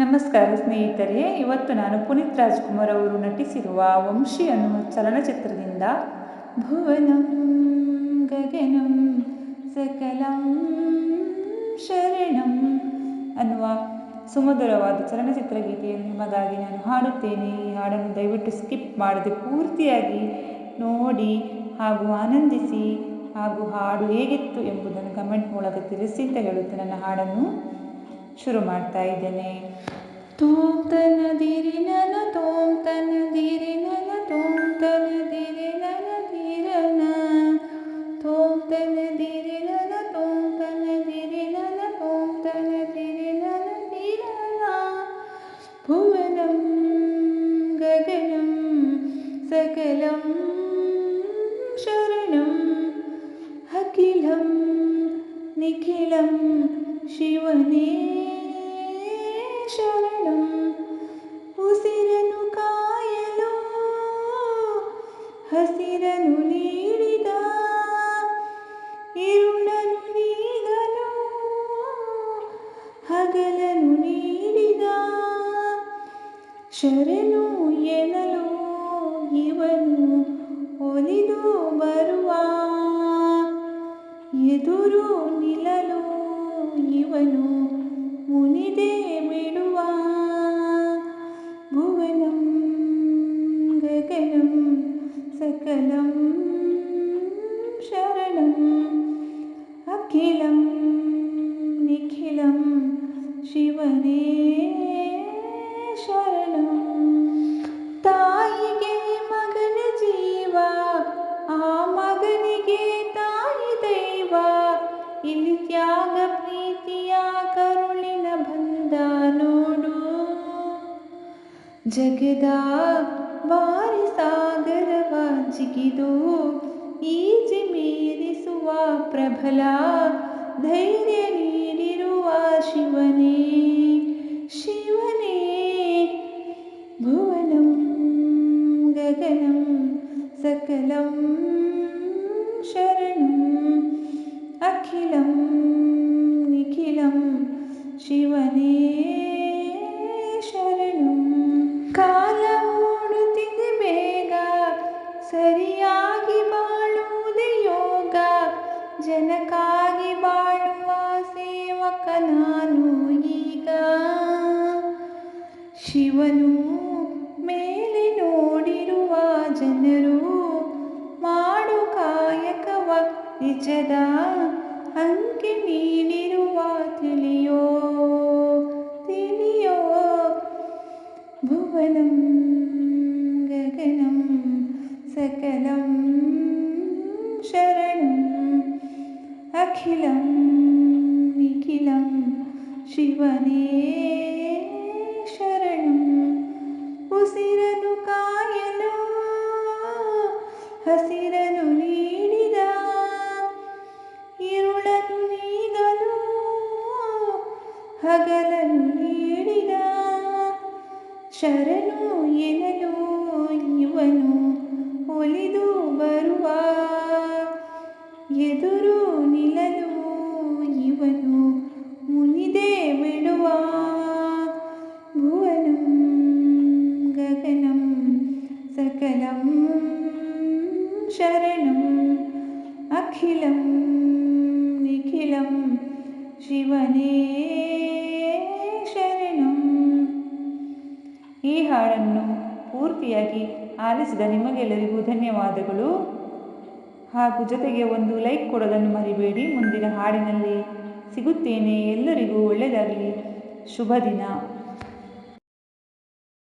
ನಮಸ್ಕಾರ ಸ್ನೇಹಿತರೆ, ಇವತ್ತು ನಾನು ಪುನೀತ್ ರಾಜ್ಕುಮಾರ್ ಅವರು ನಟಿಸಿರುವ ವಂಶಿ ಅನ್ನುವ ಚಲನಚಿತ್ರದಿಂದ ಭುವನಂ ಗಗನಂ ಸಕಲಂ ಶರಣಂ ಅನ್ನುವ ಸುಮಧುರವಾದ ಚಲನಚಿತ್ರ ಗೀತೆಯನ್ನು ನಿಮಗಾಗಿ ನಾನು ಹಾಡುತ್ತೇನೆ. ಈ ಹಾಡನ್ನು ದಯವಿಟ್ಟು ಸ್ಕಿಪ್ ಮಾಡದೆ ಪೂರ್ತಿಯಾಗಿ ನೋಡಿ ಹಾಗೂ ಆನಂದಿಸಿ ಹಾಗೂ ಹಾಡು ಹೇಗಿತ್ತು ಎಂಬುದನ್ನು ಕಮೆಂಟ್ ಮೂಲಕ ತಿಳಿಸಿ ಅಂತ ಹೇಳುತ್ತೆ ನನ್ನ ಹಾಡನ್ನು. ಶುರು ಮಾಡ್ತಾ ಇದ್ದೇನೆ ತೋಂತನ ದಿರಿ ನನ ತೋಂತನ ದಿರಿ ನನ ತೋಂತನ ದಿರಿ ನನ ದಿರನ ತೋಂತನ ದಿರಿ ನನ ತೋಂತನ ದಿರಿ ನನ ತೋಂತನ ದಿರಿ ನನ ದಿರನ ಭುವನಂ ಗಗನಂ ಸಕಲಂ ಶರಣಂ ಅಖಿಲಂ ನಿಖಿಲಂ ಶಿವನೇ, ಶರಣಂ ಉಸಿರನು ಕಾಯಲು ಹಸಿರನು ನೀಡಿದ ಇರುಳನು ನೀಗಲು ಹಗಲನು ನೀಡಿದ, ಶರಣು ಎನಲು ಇವನು ಒಲಿದು ಬರುವ, ಎದುರು ನಿಲ್ಲಲು ಇವನು ಮುನಿದೆ ಬಿಡುವ ಭುವನಂ ಗಗನಂ ಸಕಲಂ ಶರಣಂ ಅಖಿಲಂ ನಿಖಿಲಂ ಶಿವನೇ ಶರಣಂ ತಾಯಿಗೆ ಮಗನ ಜೀವ ಆ ಮಗನಿಗೆ ಜಗದ ಬಾರಿ ಸಾಗರವ ಜಿಗಿದು ಈಜಿ ಮೀರಿಸುವ ಪ್ರಬಲ ಧೈರ್ಯ ನೀಡಿರುವ ಶಿವನೇ ಶಿವನೇ ಭುವನಂ ಗಗನಂ ಸಕಲಂ ಶರಣಂ ಅಖಿಲಂ ಶಿವನು ಮೇಲೆ ನೋಡಿರುವ ಜನರು ಮಾಡು ಕಾಯಕವ ನಿಜದ ಅಂಕೆ ನೀಡಿರುವ ತಿಳಿಯೋ ತಿಳಿಯೋ ಭುವನಂ ಗಗನಂ ಸಕಲಂ ಶರಣಂ ಅಖಿಲಂ ನಿಖಿಲಂ ಶಿವನೇ ಹಸಿರನು ನೀಡಿದ ಇರುಳನು ನೀಗಲು ಹಗಲನು ನೀಡಿದ ಶರಣು ಎನಲು ಇವನು ಒಲಿದು ಬರುವ ಎದುರು ನಿಲ್ಲಲು ಇವನು ಮುನಿದೆ. ಅಖಿಲಂ ನಿಖಿಲಂ ಶಿವನೇ ಶರಣಂ ಈ ಹಾಡನ್ನು ಪೂರ್ತಿಯಾಗಿ ಆಲಿಸಿದ ನಿಮಗೆಲ್ಲರಿಗೂ ಧನ್ಯವಾದಗಳು. ಹಾಗೂ ಜೊತೆಗೆ ಒಂದು ಲೈಕ್ ಕೊಡೋದನ್ನು ಮರಿಬೇಡಿ. ಮುಂದಿನ ಹಾಡಿನಲ್ಲಿ ಸಿಗುತ್ತೇನೆ ಎಲ್ಲರಿಗೂ ಒಳ್ಳೆಯದಾಗಲಿ. ಶುಭ ದಿನ.